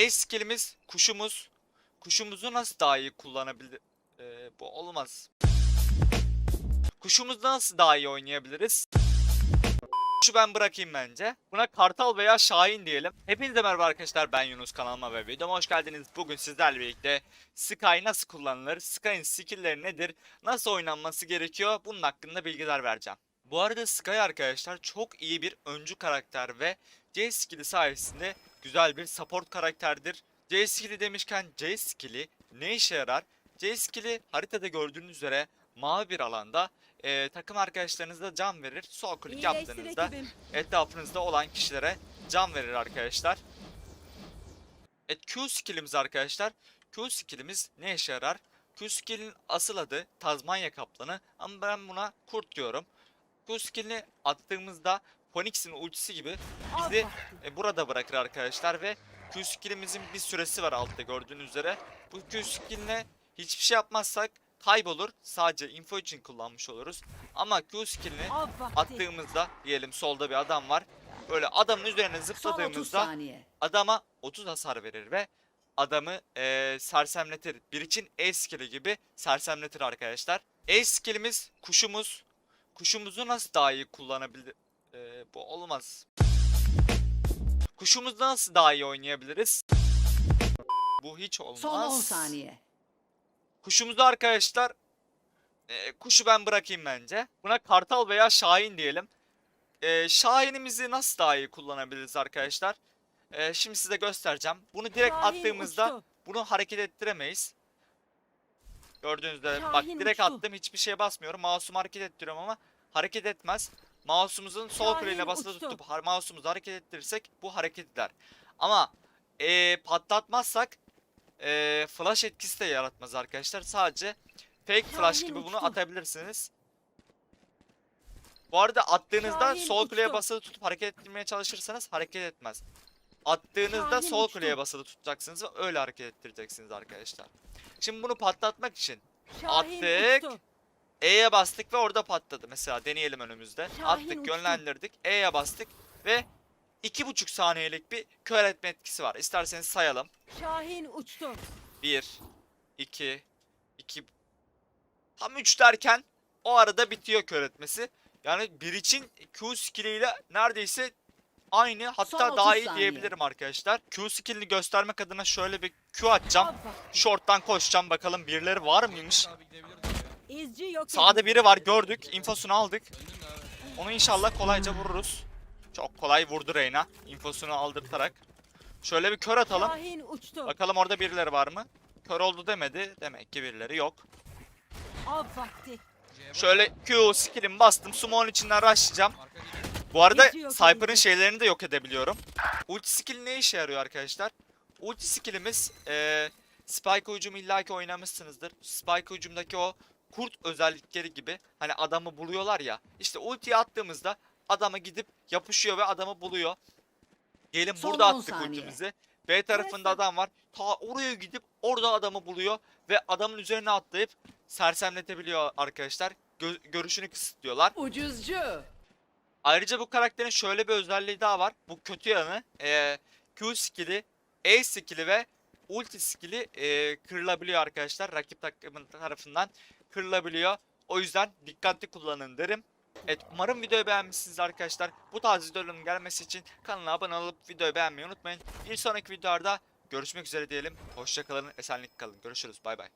E skillimiz kuşumuz. Kuşumuzu nasıl daha iyi kullanabilir? Ee, bu olmaz. Kuşumuzda nasıl daha iyi oynayabiliriz? Şu ben bırakayım bence. Buna Kartal veya Şahin diyelim. Hepinize merhaba arkadaşlar ben Yunus kanalıma ve videoma hoş geldiniz. Bugün sizlerle birlikte Sky nasıl kullanılır? Sky'ın skill'leri nedir? Nasıl oynanması gerekiyor? Bunun hakkında bilgiler vereceğim. Bu arada Sky arkadaşlar çok iyi bir öncü karakter ve C skill'i sayesinde güzel bir support karakterdir. C skill'i demişken C skill'i ne işe yarar? C skill'i haritada gördüğünüz üzere mavi bir alanda e, takım arkadaşlarınıza can verir. Sol klik yaptığınızda ekibim. etrafınızda olan kişilere can verir arkadaşlar. Evet Q skillimiz arkadaşlar. Q skillimiz ne işe yarar? Q skill'in asıl adı Tazmanya Kaplanı ama ben buna kurt diyorum. Q skill'ini attığımızda Phoenix'in ultisi gibi bizi e, burada bırakır arkadaşlar ve Q skill'imizin bir süresi var altta gördüğünüz üzere. Bu Q skill'ine hiçbir şey yapmazsak kaybolur. Sadece info için kullanmış oluruz. Ama Q skill'ini attığımızda diyelim solda bir adam var. Böyle adamın üzerine Son 30 zıpladığımızda adama 30 hasar verir ve adamı eee sersemletir. Bir için E skill'i gibi sersemletir arkadaşlar. E skill'imiz kuşumuz. Kuşumuzu nasıl daha iyi kullanabilir? Eee, bu olmaz. Kuşumuzla nasıl daha iyi oynayabiliriz? Bu hiç olmaz. Son 10 saniye. Kuşumuzu arkadaşlar e, kuşu ben bırakayım bence. Buna kartal veya şahin diyelim. E, şahinimizi nasıl daha iyi kullanabiliriz arkadaşlar? E, şimdi size göstereceğim. Bunu direkt Şahin attığımızda uçtu. bunu hareket ettiremeyiz. Gördüğünüz üzere bak Şahin direkt uçtu. attım hiçbir şeye basmıyorum. Mouse'umu hareket ettiriyorum ama hareket etmez. Mouse'umuzun sol Şahin basılı uçtu. tutup har- mouse'umuzu hareket ettirirsek bu hareket eder. Ama e, patlatmazsak e, flash etkisi de yaratmaz arkadaşlar. Sadece fake flash Şahin gibi bunu uçtu. atabilirsiniz. Bu arada attığınızda Şahin sol kuleye uçtu. basılı tutup hareket ettirmeye çalışırsanız hareket etmez. Attığınızda sol kuleye basılı tutacaksınız ve öyle hareket ettireceksiniz arkadaşlar. Şimdi bunu patlatmak için Attık. E'ye bastık ve orada patladı. Mesela deneyelim önümüzde. Attık, yönlendirdik. E'ye bastık ve iki buçuk saniyelik bir kör etme etkisi var. İsterseniz sayalım. Şahin uçtu. 1 2 2 tam 3 derken o arada bitiyor kör etmesi. Yani bir için Q skilliyle neredeyse aynı hatta daha 30 iyi saniye. diyebilirim arkadaşlar. Q skillini göstermek adına şöyle bir Q atacağım. Short'tan koşacağım bakalım birileri var mıymış? Sağda biri var gördük. infosunu aldık. Onu inşallah kolayca vururuz. Çok kolay vurdu Reyna. infosunu aldırtarak. Şöyle bir kör atalım. Bakalım orada birileri var mı? Kör oldu demedi. Demek ki birileri yok. Şöyle Q skill'imi bastım. Summo'nun içinden rushlayacağım. Bu arada Cypher'ın şeylerini de yok edebiliyorum. Ulti skill ne işe yarıyor arkadaşlar? Ulti skill'imiz eee Spike hücumu illaki oynamışsınızdır. Spike hücumdaki o kurt özellikleri gibi hani adamı buluyorlar ya. İşte ultiyi attığımızda adama gidip yapışıyor ve adamı buluyor. Diyelim Son burada 10 attık saniye. ultimizi. B tarafında Burası. adam var. Ta oraya gidip orada adamı buluyor ve adamın üzerine atlayıp sersemletebiliyor arkadaşlar. Gö- görüşünü kısıtlıyorlar. Ucuzcu. Ayrıca bu karakterin şöyle bir özelliği daha var. Bu kötü yanı eee, Q skill'i, E skill'i ve ulti skill'i eee, kırılabiliyor arkadaşlar. Rakip takımın tarafından kırılabiliyor. O yüzden dikkatli kullanın derim. Evet umarım videoyu beğenmişsiniz arkadaşlar. Bu tarz videoların gelmesi için kanala abone olup videoyu beğenmeyi unutmayın. Bir sonraki videolarda görüşmek üzere diyelim. Hoşçakalın, esenlik kalın. Görüşürüz. Bay bay.